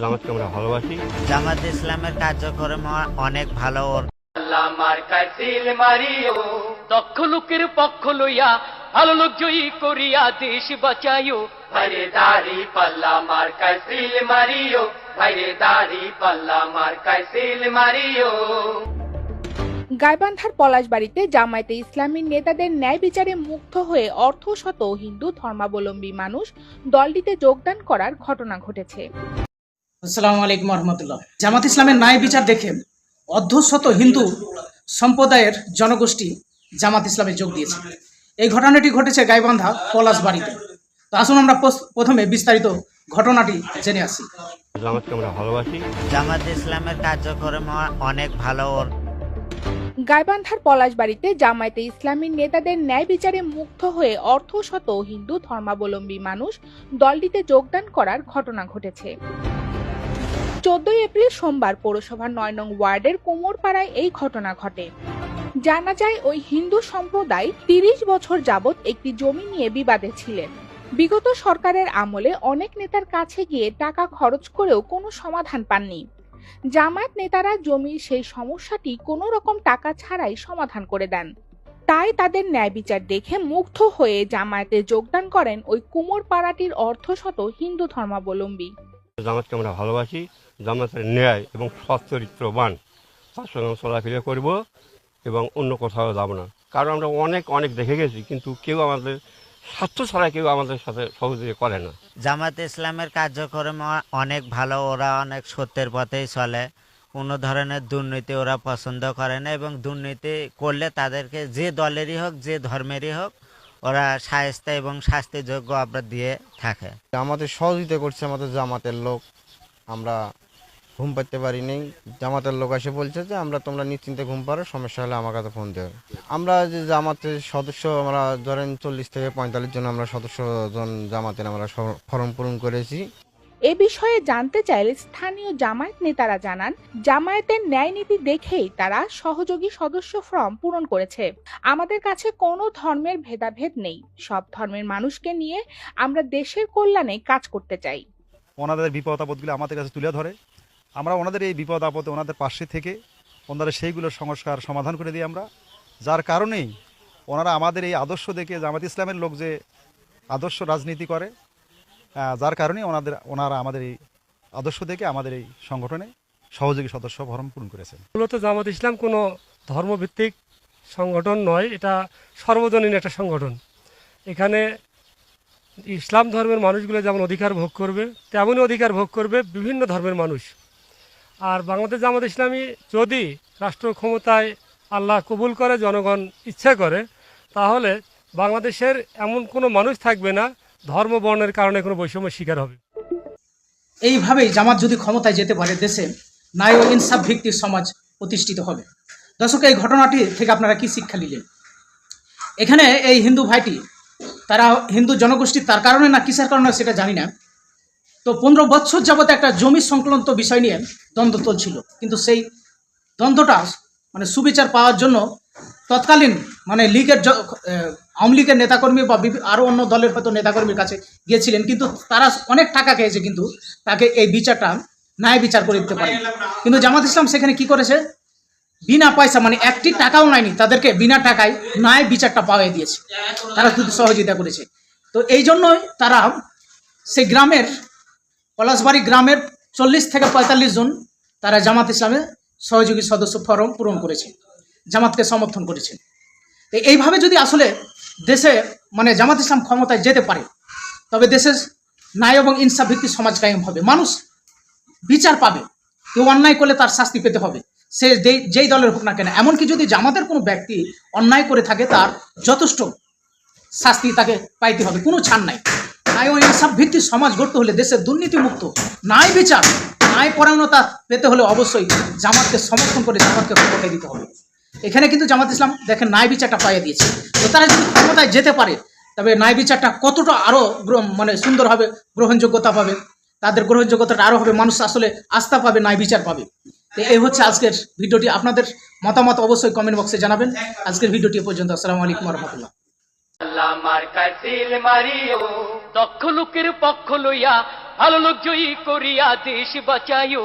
জামাতকে আমরা ভালোবাসি। জামাত ইসলামের কার্যক্রম অনেক ভালো দক্ষ লোকের পক্ষ লইয়া ভালো লোক জয়ী করিয়া দেশ বাঁচাইও। ভাইরে দাড়ি পাল্লা মার্কায় সিল মারিও। ভাইরে দাড়ি পাল্লা মার্কায় সিল মারিও। গাইবান্ধার পলাশবাড়িতে জামায়াতে ইসলামীর নেতাদের ন্যায় বিচারে মুগ্ধ হয়ে অর্ধশত হিন্দু ধর্মাবলম্বী মানুষ দলটিতে যোগদান করার ঘটনা ঘটেছে। আসসালামু আলাইকুম রহমতুল্লাহ জামাত ইসলামের ন্যায় বিচার দেখে অর্ধশত হিন্দু সম্প্রদায়ের জনগোষ্ঠী জামাত ইসলামে যোগ দিয়েছে। এই ঘটনাটি ঘটেছে গাইবান্ধা পলাশবাড়িতে তো আসুন আমরা প্রথমে বিস্তারিত ঘটনাটি জেনে আসি। জামাতকে আমরা ভালোবাসি। জামাত ইসলামের কার্যক্রম অনেক ভালো গাইবান্ধার পলাশবাড়িতে জামায়াতে ইসলামীর নেতাদের ন্যায় বিচারে মুগ্ধ হয়ে অর্ধশত হিন্দু ধর্মাবলম্বী মানুষ দলটিতে যোগদান করার ঘটনা ঘটেছে। চোদ্দই এপ্রিল সোমবার পৌরসভার নয় নং ওয়ার্ডের কোমরপাড়ায় এই ঘটনা ঘটে। জানা যায়, ওই হিন্দু সম্প্রদায় তিরিশ বছর যাবৎ একটি জমি নিয়ে বিবাদে ছিলেন। বিগত সরকারের আমলে অনেক নেতার কাছে গিয়ে টাকা খরচ করেও কোনো সমাধান পাননি। জামায়াত নেতারা জমির সেই সমস্যাটি কোনো রকম টাকা ছাড়াই সমাধান করে দেন। তাই তাদের ন্যায় বিচার দেখে মুগ্ধ হয়ে জামায়াতে যোগদান করেন ওই কুমোর পাড়াটির অর্ধশত হিন্দু ধর্মাবলম্বী। জামাতকে আমরা ভালোবাসি, জামাতের ন্যায় এবং সচ্চরিত্রবান তার সঙ্গে চলাফেরা করব এবং অন্য কোথাও যাব না। কারণ আমরা অনেক অনেক দেখে গেছি, কিন্তু কেউ আমাদের স্বার্থ ছাড়া কেউ আমাদের সাথে সহযোগিতা করে না। জামাত ইসলামের কার্যক্রম অনেক ভালো, ওরা অনেক সত্যের পথেই চলে। কোনো ধরনের দুর্নীতি ওরা পছন্দ করে না এবং দুর্নীতি করলে তাদেরকে যে দলেরই হোক, যে ধর্মেরই হোক ওরা সায়স্তা এবং শাস্তিযোগ্য অপরাধ দিয়ে থাকে। আমাদের সহযোগিতা করছে আমাদের জামাতের লোক। আমরা ঘুম পাইতে পারিনি। জামাতের লোক এসে বলছে যে, আমরা তোমরা নিশ্চিন্তে ঘুম পারো, সমস্যা হলে আমার কাছে ফোন দেবে আমরা যে জামাতের সদস্য, আমরা ধরেন চল্লিশ থেকে পঁয়তাল্লিশ জন আমরা সদস্য জন জামাতের আমরা ফরম ফর্ম পূরণ করেছি। এ বিষয়ে জানতে চাইলে স্থানীয় জামায়াত নেতারা জানান, জামায়াতের ন্যায় নীতি দেখেই তারা সহযোগী সদস্য ফর্ম পূরণ করেছে। আমাদের কাছে কোনো ধর্মের ভেদাভেদ নেই। সব ধর্মের মানুষকে নিয়ে আমরা দেশের কল্যাণে কাজ করতে চাই। ওনাদের বিপদ আপদগুলো আমাদের কাছে তুলে ধরে। আমরা ওনাদের এই বিপদ আপদে ওনাদের পাশে থেকে ওনাদের সেইগুলোর সংস্কার সমাধান করে দিই আমরা। যার কারণেই ওনারা আমাদের এই আদর্শ দেখে জামাত ইসলামের লোক যে আদর্শ রাজনীতি করে যার কারণে ওনাদের, ওনারা আমাদের এই আদর্শ দেখে আমাদের এই সংগঠনে সহযোগী সদস্য ফরম পূরণ করেছেন। মূলত জামাত ইসলাম কোনো ধর্মভিত্তিক সংগঠন নয়, এটা সর্বজনীন একটা সংগঠন। এখানে ইসলাম ধর্মের মানুষগুলো যেমন অধিকার ভোগ করবে, তেমনই অধিকার ভোগ করবে বিভিন্ন ধর্মের মানুষ। আর বাংলাদেশ জামাত ইসলামী যদি রাষ্ট্র ক্ষমতায় আল্লাহ কবুল করে, জনগণ ইচ্ছা করে, তাহলে বাংলাদেশের এমন কোনো মানুষ থাকবে না ধর্ম বর্ণের কারণে কোনো বৈষম্য শিকার হবে। এইভাবেই জামাত যদি ক্ষমতায় যেতে পারে দেশে, ন্যায় ও ইনসাফ ভিত্তিক সমাজ প্রতিষ্ঠিত হবে। দর্শক, এই ঘটনাটি থেকে আপনারা কি শিক্ষা নিলেন? এখানে এই হিন্দু ভাইটি, তারা হিন্দু জনগোষ্ঠী, তার কারণে না কিসের কারণে সেটা জানি না। তো পনেরো বছর যাবত একটা জমি সংক্রান্ত বিষয় নিয়ে দ্বন্দ্ব চলছিল। কিন্তু সেই দ্বন্দ্বটা মানে সুবিচার পাওয়ার জন্য তৎকালীন মানে লীগের আওয়ামী লীগের নেতাকর্মী বা আরও অন্য দলের হয়তো নেতাকর্মীর কাছে গিয়েছিলেন, কিন্তু তারা অনেক টাকা খেয়েছে কিন্তু তাকে এই বিচারটা ন্যায় বিচার করে দিতে পারে কিন্তু জামাত ইসলাম সেখানে কি করেছে? বিনা পয়সা মানে একটি টাকাও নেয়নি, তাদেরকে বিনা টাকায় ন্যায় বিচারটা পাওয়াই দিয়েছে। তারা শুধু সহযোগিতা করেছে। তো এই জন্যই তারা সেই গ্রামের, পলাশবাড়ি গ্রামের চল্লিশ থেকে পঁয়তাল্লিশ জন তারা জামাত ইসলামের সহযোগী সদস্য ফরম পূরণ করেছে, জামাতকে সমর্থন করেছে। তো এইভাবে যদি আসলে দেশে মানে জামাত ইসলাম ক্ষমতায় যেতে পারে, তবে দেশের ন্যায় এবং ইনসাফ ভিত্তিক সমাজ কায়েম হবে। মানুষ বিচার পাবে, কেউ অন্যায় করলে তার শাস্তি পেতে হবে। সে যেই- দলের হোক না কেন, এমনকি যদি জামাতের কোনো ব্যক্তি অন্যায় করে থাকে, তার যথেষ্ট শাস্তি তাকে পাইতে হবে, কোনো ছাড় নাই। ন্যায় ও ইনসাফ ভিত্তিক সমাজ গড়তে হলে দেশের দুর্নীতিমুক্ত, ন্যায় বিচার, ন্যায় পরায়ণতা পেতে হলে অবশ্যই জামাতকে সমর্থন করে জামাতকে ক্ষমতায় দিতে হবে। এখানে কিন্তু জামাত ইসলাম দেখেন ন্যায় বিচারটা পাইয়ে দিয়েছে। তো তারা যদি ক্ষমতায় যেতে পারে, তবে ন্যায় বিচারটা কতটা আরও মানে সুন্দর হবে, গ্রহণযোগ্যতা পাবে, তাদের গ্রহণযোগ্যতাটা আরও হবে, মানুষ আসলে আস্থা পাবে, ন্যায় বিচার পাবে। তো এই হচ্ছে আজকের ভিডিওটি। আপনাদের মতামত অবশ্যই কমেন্ট বক্সে জানাবেন। আজকের ভিডিওটি পর্যন্ত। আসসালামু আলাইকুম রহমতুল্লাহ দক্ষ লোকের পক্ষ লইয়া, ভালো লোক জয়ী করিয়া দেশ বাঁচাইও।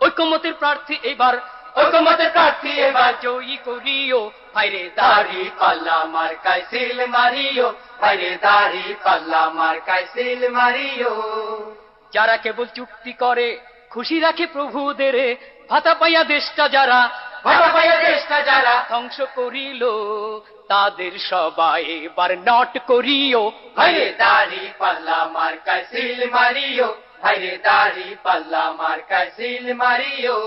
ঐকমতের প্রার্থী এবার ঐকমতের প্রার্থী এবার জয়ী করিও। ভাইরে দাড়ি পাল্লা মার কাইসিল মারিও ভাইরে দাড়ি পাল্লা মার কাইসিল মারিও। যারা কেবল চুক্তি করে, খুশি রাখে প্রভুদের, ভাতা পাইয়া দেশটা যারা, ভাতা পাইয়া দেশটা যারা ধ্বংস করিল, তাদের সবাই এবার নট করিও। ভাইরে দাড়ি পাল্লা মার কাইসিল মারিও দাড়ি পাল্লা মার মারিও।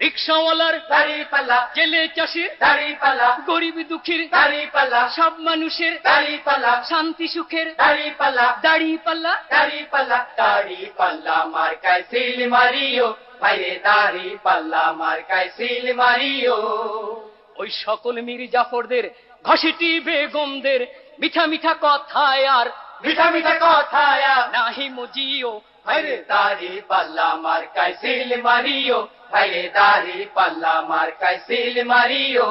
রিক্সাওয়ালার দাড়ি পাল্লা। জেলে চাষির দাড়ি পাল্লা। গরিব দুঃখীর দাড়ি পাল্লা। সব মানুষের দাড়ি পাল্লা। শান্তি সুখের দাড়ি পাল্লা। দাড়ি পাল্লা। দাড়ি পাল্লা। দাড়ি পাল্লা মার কাইসিল মারিও। ভাইরে দাড়ি পাল্লা মার কাইসিল মারিও। ওই সকল মীর জাফরদের ঘষিটি বেগমদের মিঠা মিঠা কথায় আর মিঠা মিঠা কথায় নাহি মজিও। ভাইরে দাড়ি পাল্লা মার কাইসিল মারিও ভাইরে দাড়ি পাল্লা মার কাইসিল মারিও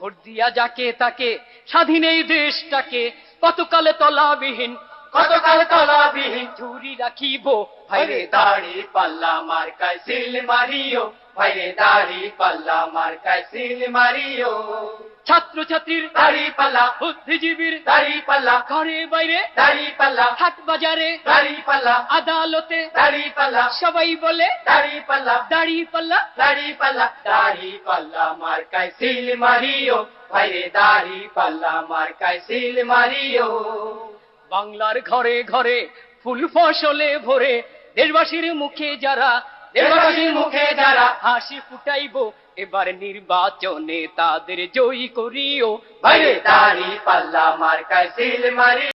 ভোট দিয়া যাকে তাকে স্বাধীন এই দেশটাকে কতকালে তলাবিহীন কতকালে তলাবিহীন? ঝুরি রাখিব। ভাইরে দাড়ি পাল্লা মার কাইসিল মারিও? ভাইরে দাড়ি পাল্লা মার কাইসিল মারিও? ছাত্র ছাত্রীর দাড়ি পাল্লা বুদ্ধিজীবীর দাড়ি পাল্লা ঘরে বাইরে দাড়ি পাল্লা হাট বাজারে দাড়ি পাল্লা আদালতে দাড়ি পাল্লা সবাই বলে দাড়ি পাল্লা দাড়ি পাল্লা দাড়ি পাল্লা দাড়ি পাল্লা মার কাইসিল মারিও। দাড়ি পাল্লা মার কাইসিল মারিও। বাংলার ঘরে ঘরে ফুল ফসলে ভরে দেশবাসীর মুখে যারা দেশবাসীর মুখে যারা হাসি ফুটাইবো এবার নির্বাচনে তাদের জয়ী করিও। বাইরে দাড়ি পাল্লা মার সিল মারি।